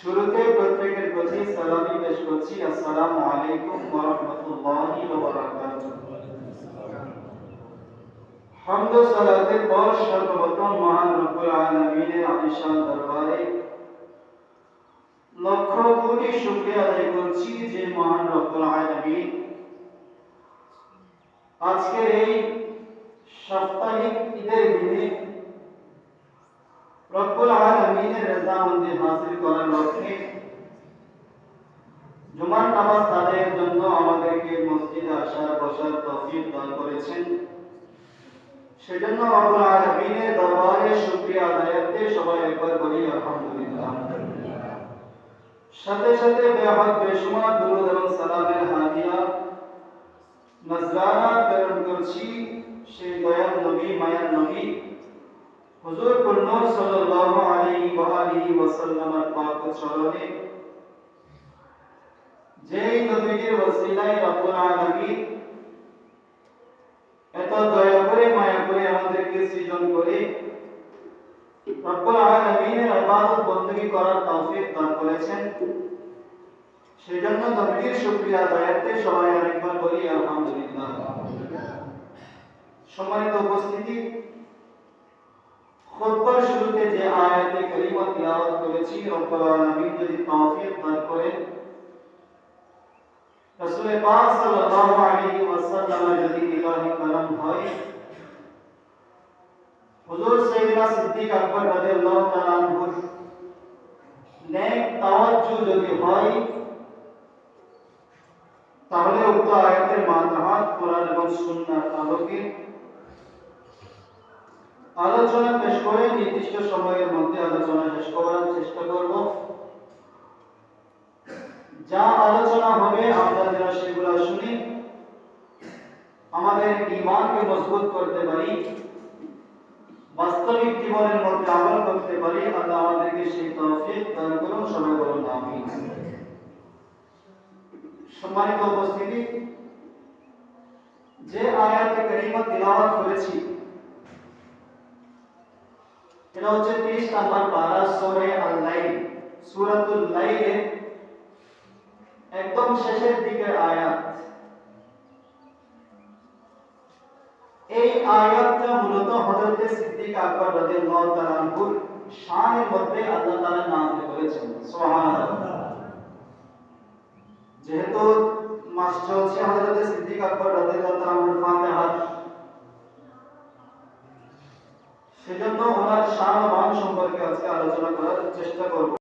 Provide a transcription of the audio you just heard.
শুরুতে প্রত্যেকের প্রতি সালামি পেশ করছি। আসসালামু আলাইকুম ওয়া রাহমাতুল্লাহি ওয়া বারাকাতুহু। হামদ ও সালাতের পর সর্বপ্রথম মহান রব্বুল আলামিনের আলিশান দরবারে লক্ষ কোটি শুকরিয়া আদায় করছি যে মহান রব্বুল আলামিন আজকের এই সাপ্তাহিক ঈদের দিনে রব্বুল আলামিনের রেজামন্দি হাসিল করার লক্ষ্যে জুমার নামাজ আদায়ের জন্য আমাদেরকে মসজিদে আসার, বসার তৌফিক দান করেছেন। সেজন্য রব্বুল আলামিনের দরবারে শুকরিয়া আদায়াতে সবাই একবার বলি, আলহামদুলিল্লাহ। সাথে সাথে বেহাত বেশুমার, দুরুদ এবং সালামের হাদিয়া নজরানা প্রেরণ করছি। সেই দয়াল নবী, মায়ার নবী হুজুর কুল্লুর সাল্লাল্লাহু আলাইহি ওয়া আলিহি ওয়াসাল্লামের পাক চরণে যেই নবীর ওসিলায় রব্বুল আলামিন এত দয়া করে, মায়া করে আমাদেরকে সৃজন করে, রব্বুল আলামিনের ইবাদত বندگی করার তৌফিক দান করেছেন। সেজন্য নবীর শুকরিয়া আদায়তে সবাই আরেকবার বলি, আলহামদুলিল্লাহ। সম্মানিত উপস্থিতি খুতবার শুরুতে যে আয়াতে কারিমা তিলাওয়াত করেছি, রব্বুল আলামিন যদি তৌফিক দান করেন। রাসূল পাক সাল্লাল্লাহু আলাইহি ওয়াসাল্লাম যদি ইলাহি কালাম হয়, হুজুর সাইয়েদনা সিদ্দিক আকবর রাদিয়াল্লাহু তাআলা আনহুর নেক তাওয়াজ্জু যদি হয়, তাহলে উক্ত আয়াতের মাতাহাত কোরআন এবং সুন্নাহর আলোকে আলোচনা পেশ করে নির্দিষ্ট সময়ের মধ্যে আলোচনা শেষ করার চেষ্টা করব। যা আলোচনা হবে আমরা যারা সেগুলো শুনি, আমাদের ইমানকে মজবুত করতে পারি, বাস্তবিক জীবনের মধ্যে আমল করতে পারি, আল্লাহ আমাদেরকে সেই তৌফিক দান করুন, সবাই বলুন আমি সম্মানিত উপস্থিতি, যে আয়াতে কারিমা তিলাওয়াত করেছি এটা হচ্ছে পারা লাইলে একদম শেষের আয়াত। এই আয়াতটা মূলত হযরত সিদ্দিক আকবর রাদিয়াল্লাহু তাআলা আনহুর শানের মধ্যে আল্লাহ তাআলা নাযিল করেছেন। সুবহানাল্লাহ। যেহেতু সেজন্য ওনার সারা সম্পর্কে আজকে আলোচনা করার চেষ্টা করব।